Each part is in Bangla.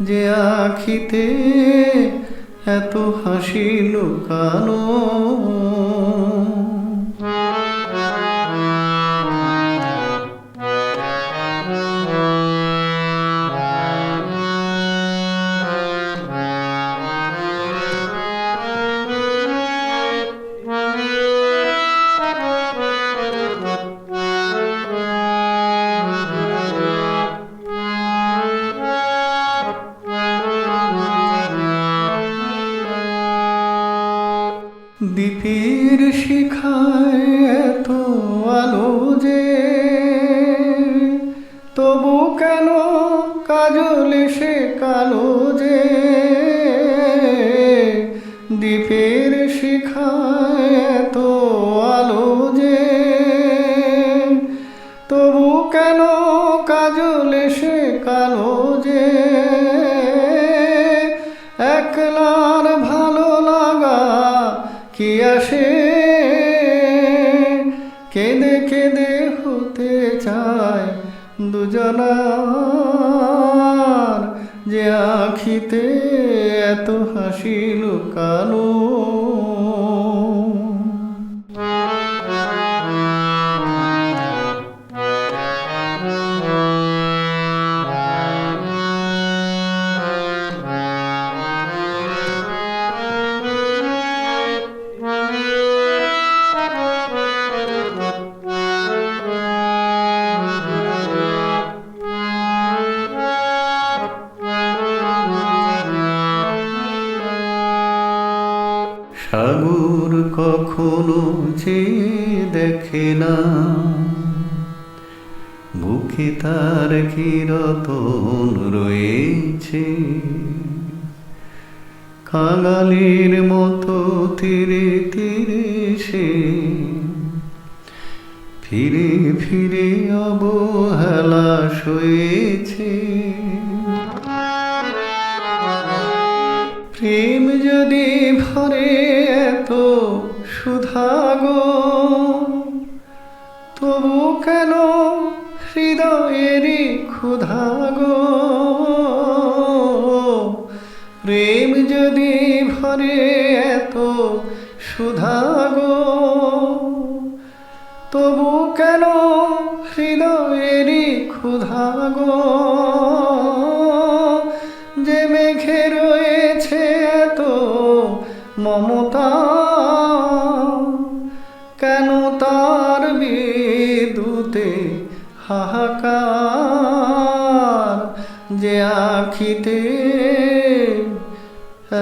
যে আখিতে এত হাসি লুকানো কি আসে? কেঁদে কেঁদে হতে চায় দুজনার। যে আখিতে এত হাসি লুকানো সাগর কখনো যে দেখে না। বুকে তার কিরতন রয়েছে। কাঙালির মতো তীরে তীরে সে। ফিরে ফিরে অবহেলা সয়েছে। সুধাগো তবু কেন হৃদয়েরই ক্ষুধাগো প্রেম যদি ভরে এত সুধাগো তবু কেন হৃদয়েরই ক্ষুধাগো যে মেঘে রয়েছে এত মমতা বিদ্যুতে হাহাকার, যে আখিতে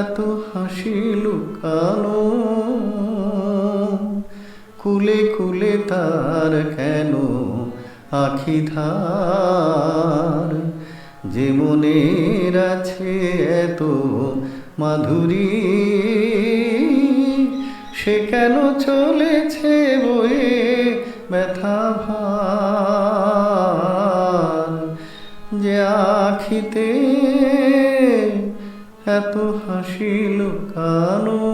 এত হাসি লুকানো কুলে কুলে তার কেন আখি ধার? যে মনের আছে এত মাধুরী, সে কেন চলেছে বয়ে ব্যথা ভার যে আখিতে এত হাসি লুকানো